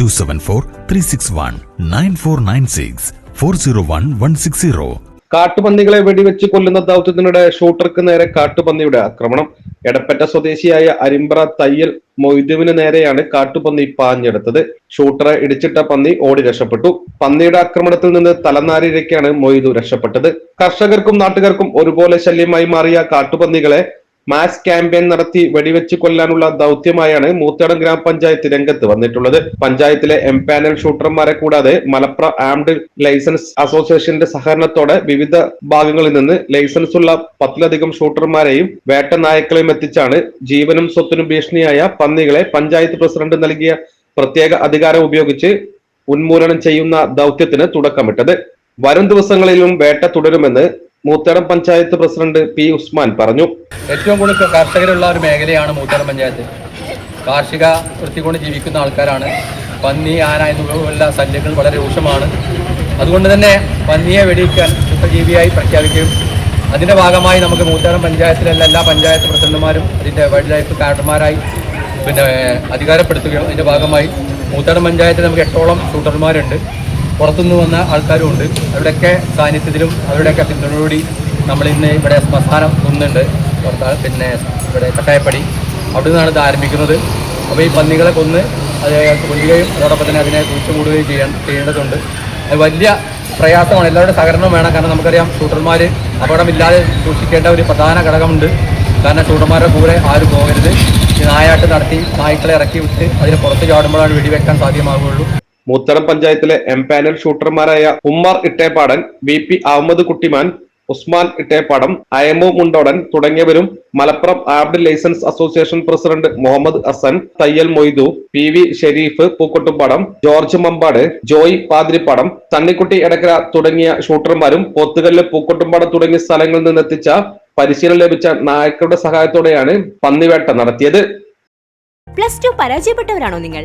two seven four three six one nine four nine six four zero one one six zero കാട്ടുപന്നികളെ വെടിവെച്ച് കൊല്ലുന്ന ദൗത്യത്തിനിടെ ഷൂട്ടർക്ക് നേരെ കാട്ടുപന്നിയുടെ ആക്രമണം. എടപ്പറ്റ സ്വദേശിയായ അരിമ്പ്ര തയ്യൽ മൊയ്തുവിന് നേരെയാണ് കാട്ടുപന്നി പാഞ്ഞെടുത്തത്. ഷൂട്ടറെ ഇടിച്ചിട്ട പന്നി ഓടി രക്ഷപ്പെട്ടു. പന്നിയുടെ ആക്രമണത്തിൽ നിന്ന് തലനാരിഴയ്ക്കാണ് മൊയ്തു രക്ഷപ്പെട്ടത്. കർഷകർക്കും നാട്ടുകാർക്കും ഒരുപോലെ ശല്യമായി മാറിയ കാട്ടുപന്നികളെ മാസ് ക്യാമ്പയിൻ നടത്തി വെടിവെച്ച് കൊല്ലാനുള്ള ദൗത്യമായാണ് മൂത്തേടം ഗ്രാമപഞ്ചായത്ത് രംഗത്ത് വന്നിട്ടുള്ളത്. പഞ്ചായത്തിലെ എം പാനൽ ഷൂട്ടർമാരെ കൂടാതെ മലപ്ര ആംഡ് ലൈസൻസ് അസോസിയേഷന്റെ സഹകരണത്തോടെ വിവിധ ഭാഗങ്ങളിൽ നിന്ന് ലൈസൻസ് ഉള്ള പത്തിലധികം ഷൂട്ടർമാരെയും വേട്ട എത്തിച്ചാണ് ജീവനും സ്വത്തിനും ഭീഷണിയായ പന്നികളെ പഞ്ചായത്ത് പ്രസിഡന്റ് നൽകിയ പ്രത്യേക അധികാരം ഉപയോഗിച്ച് ഉന്മൂലനം ചെയ്യുന്ന ദൗത്യത്തിന് തുടക്കമിട്ടത്. വരും ദിവസങ്ങളിലും വേട്ട തുടരുമെന്ന് മൂത്തേടം പഞ്ചായത്ത് പ്രസിഡന്റ് പി ഉസ്മാൻ പറഞ്ഞു. ഏറ്റവും കൂടുതൽ കർഷകരുള്ള ഒരു മേഖലയാണ് മൂത്തേടം പഞ്ചായത്ത്. കാർഷിക വൃത്തി കൊണ്ട് ജീവിക്കുന്ന ആൾക്കാരാണ്. പന്നി ആന എന്നിവയുള്ള ശല്യങ്ങൾ വളരെ രൂക്ഷമാണ്. അതുകൊണ്ട് തന്നെ പന്നിയെ വെടിയിക്കാൻ ശുദ്ധജീവിയായി പ്രഖ്യാപിക്കുകയും അതിന്റെ ഭാഗമായി നമുക്ക് മൂത്തേടം പഞ്ചായത്തിലുള്ള എല്ലാ പഞ്ചായത്ത് പ്രസിഡന്റുമാരും അതിന്റെ വൈൽഡ് ലൈഫ് കാർഡർമാരായി പിന്നെ അധികാരപ്പെടുത്തുകയും അതിന്റെ ഭാഗമായി മൂത്തേടം പഞ്ചായത്തിൽ നമുക്ക് എട്ടോളം ഷൂട്ടർമാരുണ്ട്. പുറത്തുനിന്ന് വന്ന ആൾക്കാരും ഉണ്ട് അവരുടെയൊക്കെ സാന്നിധ്യത്തിലും അവരുടെയൊക്കെ പിന്തുണയോടി നമ്മൾ ഇന്ന് ഇവിടെ ശ്മശാനം ഒന്നുണ്ട് പുറത്ത് പിന്നെ ഇവിടെ കട്ടായപ്പടി അവിടെ നിന്നാണ് ഇത് ആരംഭിക്കുന്നത്. അപ്പോൾ ഈ പന്നികളെ കൊന്ന് അത് കൊല്ലുകയും അതോടൊപ്പം തന്നെ അതിനെ കുഴിച്ചുമൂടുകയും ചെയ്യാൻ ചെയ്യേണ്ടതുണ്ട്. അത് വലിയ പ്രയാസമാണ്. എല്ലാവരുടെ സഹകരണം വേണം. കാരണം നമുക്കറിയാം ഷൂട്ടർമാർ അപകടമില്ലാതെ സൂക്ഷിക്കേണ്ട ഒരു പ്രധാന ഘടകമുണ്ട്. കാരണം ഷൂട്ടർമാരുടെ കൂടെ ആരും പോകരുത്. നായാട്ട് നടത്തി നായ്ക്കളെ ഇറക്കി വിട്ട് അതിന് പുറത്ത് ചാടുമ്പോഴാണ് വെടിവെക്കാൻ സാധ്യമാകുകയുള്ളൂ മൂത്തറം പഞ്ചായത്തിലെ എം പാനൽ ഷൂട്ടർമാരായ ഉമ്മർ ഇട്ടേപ്പാടൻ വി പി അഹമ്മദ് കുട്ടിമാൻ ഉസ്മാൻ ഇട്ടേപ്പാടം അയമു മുണ്ടോടൻ തുടങ്ങിയവരും Malappuram armed licence association president Muhammed Hasan Thayyil Moidu P V Shereef Pookkottumpadam George Mampad Joy Pathirippadam Thannikkutti Edakkara തുടങ്ങിയ ഷൂട്ടർമാരും പോത്തുകല്ല് പൂക്കൊട്ടുംപാടം തുടങ്ങിയ സ്ഥലങ്ങളിൽ നിന്നെത്തിച്ച പരിശീലനം ലഭിച്ച നായക്കളുടെ സഹായത്തോടെയാണ് പന്നിവേട്ട നടത്തിയത്. പ്ലസ് ടു പരാജയപ്പെട്ടവരാണോ നിങ്ങൾ?